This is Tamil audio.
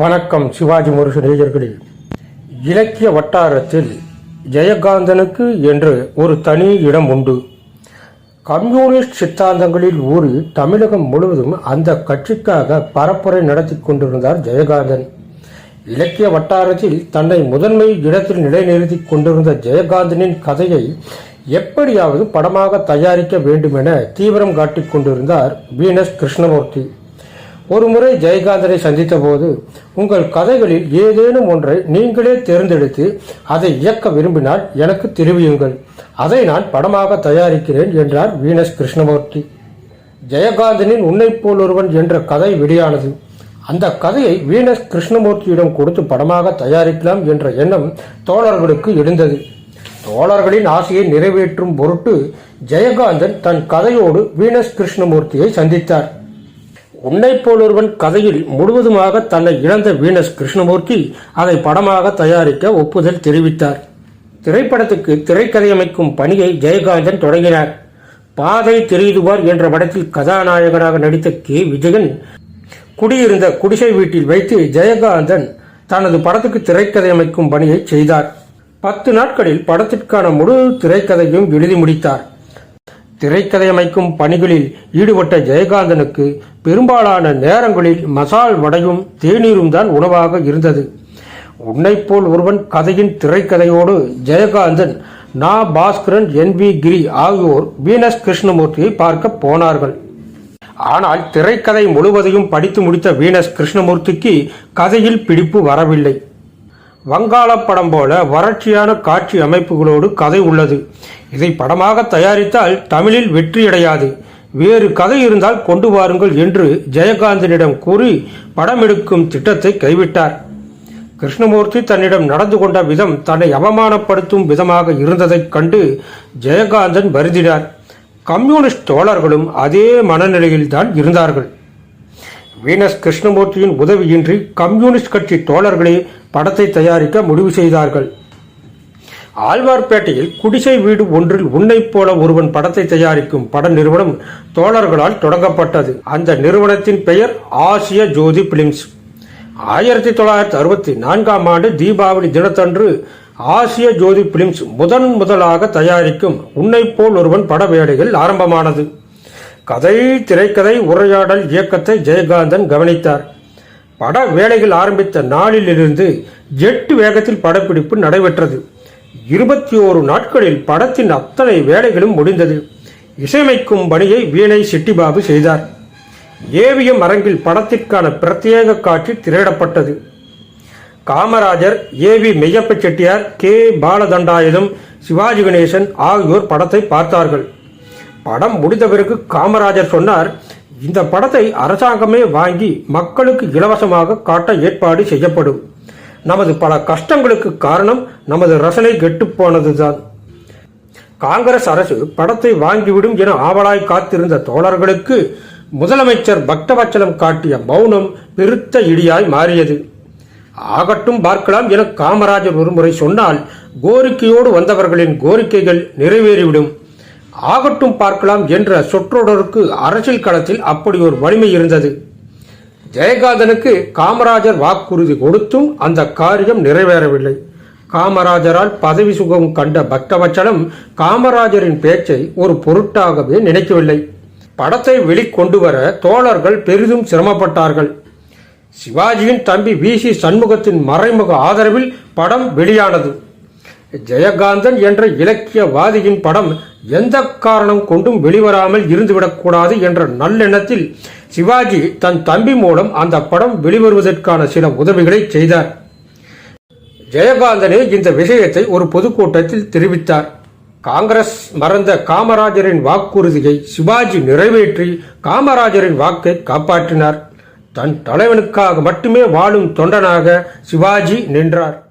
வணக்கம் சிவாஜி முரசு நேயர்களே. இலக்கிய வட்டாரத்தில் ஜெயகாந்தனுக்கு என்று ஒரு தனி இடம் உண்டு. கம்யூனிஸ்ட் சித்தாந்தங்களில் ஊறி தமிழகம் முழுவதும் அந்த கட்சிக்காக பரப்புரை நடத்தி கொண்டிருந்தார் ஜெயகாந்தன். இலக்கிய வட்டாரத்தில் தன்னை முதன்மை இடத்தில் நிலைநிறுத்தி கொண்டிருந்த ஜெயகாந்தனின் கதையை எப்படியாவது படமாக தயாரிக்க வேண்டுமென தீவிரம் காட்டிக் கொண்டிருந்தார் வீனஸ் கிருஷ்ணமூர்த்தி. ஒருமுறை ஜெயகாந்தனை சந்தித்த போது உங்கள் கதைகளில் ஏதேனும் ஒன்றை நீங்களே தேர்ந்தெடுத்து அதை இயக்க விரும்பினால் எனக்கு தெரிவியுங்கள். அதை நான் படமாக தயாரிக்கிறேன் என்றார் வீனஸ் கிருஷ்ணமூர்த்தி. ஜெயகாந்தனின் உன்னை போல் ஒருவன் என்ற கதை வெளியானது. அந்த கதையை வீனஸ் கிருஷ்ணமூர்த்தியிடம் கொடுத்து படமாக தயாரிக்கலாம் என்ற எண்ணம் தோழர்களுக்கு எழுந்தது தோழர்களின் ஆசையை நிறைவேற்றும் பொருட்டு ஜெயகாந்தன் தன் கதையோடு வீனஸ் கிருஷ்ணமூர்த்தியை சந்தித்தார். உன்னை போலொருவன் கதையில் முழுவதுமாக தன்னை இழந்த வீனஸ் கிருஷ்ணமூர்த்தி அதை படமாக தயாரிக்க ஒப்புதல் தெரிவித்தார். திரைப்படத்துக்கு திரைக்கதை அமைக்கும் பணியை ஜெயகாந்தன் தொடங்கினார். பாதை தெரியுதுவார் என்ற படத்தில் கதாநாயகனாக நடித்த கே. விஜயன் குடியிருந்த குடிசை வீட்டில் வைத்து ஜெயகாந்தன் தனது படத்துக்கு திரைக்கதை அமைக்கும் பணியை செய்தார். பத்து நாட்களில் படத்திற்கான முழு திரைக்கதையும் எழுதி முடித்தார். திரைக்கதை அமைக்கும் பணிகளில் ஈடுபட்ட ஜெயகாந்தனுக்கு பெரும்பாலான நேரங்களில் மசால் வடையும் தேநீரும் தான் உணவாக இருந்தது. உன்னைப் போல் ஒருவன் கதையின் திரைக்கதையோடு ஜெயகாந்தன் நா. பாஸ்கரன் என். வி. கிரி ஆகியோர் வீனஸ் கிருஷ்ணமூர்த்தியை பார்க்க போனார்கள். ஆனால் திரைக்கதை முழுவதையும் படித்து முடித்த வீனஸ் கிருஷ்ணமூர்த்திக்கு கதையில் பிடிப்பு வரவில்லை. வங்காள படம் போல வறட்சியான காட்சி அமைப்புகளோடு கதை உள்ளது. இதை படமாக தயாரித்தால் தமிழில் வெற்றியடையாது. வேறு கதை இருந்தால் கொண்டு வாருங்கள் என்று ஜெயகாந்தனிடம் கூறி படம் எடுக்கும் திட்டத்தை கைவிட்டார். கிருஷ்ணமூர்த்தி தன்னிடம் நடந்து கொண்ட விதம் தன்னை அவமானப்படுத்தும் விதமாக இருந்ததைக் கண்டு ஜெயகாந்தன் வருந்தினார். கம்யூனிஸ்ட் தோழர்களும் அதே மனநிலையில்தான் இருந்தார்கள். வீனஸ் கிருஷ்ணமூர்த்தியின் உதவியின்றி கம்யூனிஸ்ட் கட்சி தோழர்களே படத்தை தயாரிக்க முடிவு செய்தார்கள். ஆழ்வார்பேட்டையில் குடிசை வீடு ஒன்றில் உன்னைப் போல ஒருவன் படத்தை தயாரிக்கும் பட நிறுவனம் தோழர்களால் தொடங்கப்பட்டது. அந்த நிறுவனத்தின் பெயர் ஆசிய ஜோதி பிலிம்ஸ். ஆயிரத்தி தொள்ளாயிரத்தி அறுபத்தி நான்காம் ஆண்டு தீபாவளி தினத்தன்று ஆசிய ஜோதி பிலிம்ஸ் முதன் முதலாக தயாரிக்கும் உன்னைப் போல் ஒருவன் பட வேடைகள் ஆரம்பமானது. கதை திரைக்கதை உரையாடல் இயக்கத்தை ஜெயகாந்தன் கவனித்தார். பட வேலைகள் ஆரம்பித்த நாளிலிருந்து எட்டு வேகத்தில் படப்பிடிப்பு நடைபெற்றது. இருபத்தி ஓரு நாட்களில் படத்தின் அத்தனை வேலைகளும் முடிந்தது. இசையமைக்கும் பணியை வீணை செட்டிபாபு செய்தார். ஏவிஎம் அரங்கில் படத்திற்கான பிரத்யேக காட்சி திரையிடப்பட்டது. Kamarajar A V Meiyappa Chettiar K. Balathandayutham Sivaji Ganesan ஆகியோர் படத்தை பார்த்தார்கள். படம் முடிந்த பிறகு காமராஜர் சொன்னார் இந்த படத்தை அரசாங்கமே வாங்கி மக்களுக்கு இலவசமாக காட்ட ஏற்பாடு செய்யப்படும். நமது பல கஷ்டங்களுக்கு காரணம் நமது ரசனை கெட்டுப்போனதுதான் காங்கிரஸ் அரசு படத்தை வாங்கிவிடும் என ஆவலாய் காத்திருந்த தோழர்களுக்கு முதலமைச்சர் பக்தவச்சலம் காட்டிய மௌனம் பெருத்த இடியாய் மாறியது. ஆகட்டும் பார்க்கலாம் என காமராஜர் ஒருமுறை சொன்னால் கோரிக்கையோடு வந்தவர்களின் கோரிக்கைகள் நிறைவேறிவிடும். ஆகட்டும் பார்க்கலாம் என்ற சொற்றொடருக்கு அரசியல் களத்தில் அப்படி ஒரு வலிமை இருந்தது. ஜெயகாந்தனுக்கு காமராஜர் வாக்குறுதி கொடுத்தும் அந்த காரியம் நிறைவேறவில்லை. காமராஜரால் பதவி சுகம் கண்ட பக்தவச்சலம் காமராஜரின் பேச்சை ஒரு பொருட்டாகவே நினைக்கவில்லை. படத்தை வெளிக்கொண்டு வர தோழர்கள் பெரிதும் சிரமப்பட்டார்கள். சிவாஜியின் தம்பி வி சி சண்முகத்தின் மறைமுக ஆதரவில் படம் வெளியானது. ஜெயகாந்தன் என்ற இலக்கியவாதியின் படம் எந்த காரணம் கொண்டும் வெளிவராமல் இருந்துவிடக்கூடாது என்ற நல்லெண்ணத்தில் சிவாஜி தன் தம்பி மூலம் அந்த படம் வெளிவருவதற்கான சில உதவிகளை செய்தார். ஜெயகாந்தனே இந்த விஷயத்தை ஒரு பொதுக்கூட்டத்தில் தெரிவித்தார். காங்கிரஸ் மறந்த காமராஜரின் வாக்குறுதியை சிவாஜி நிறைவேற்றி காமராஜரின் வாக்கை காப்பாற்றினார். தன் தலைவனுக்காக மட்டுமே வாழும் தொண்டனாக சிவாஜி நின்றார்.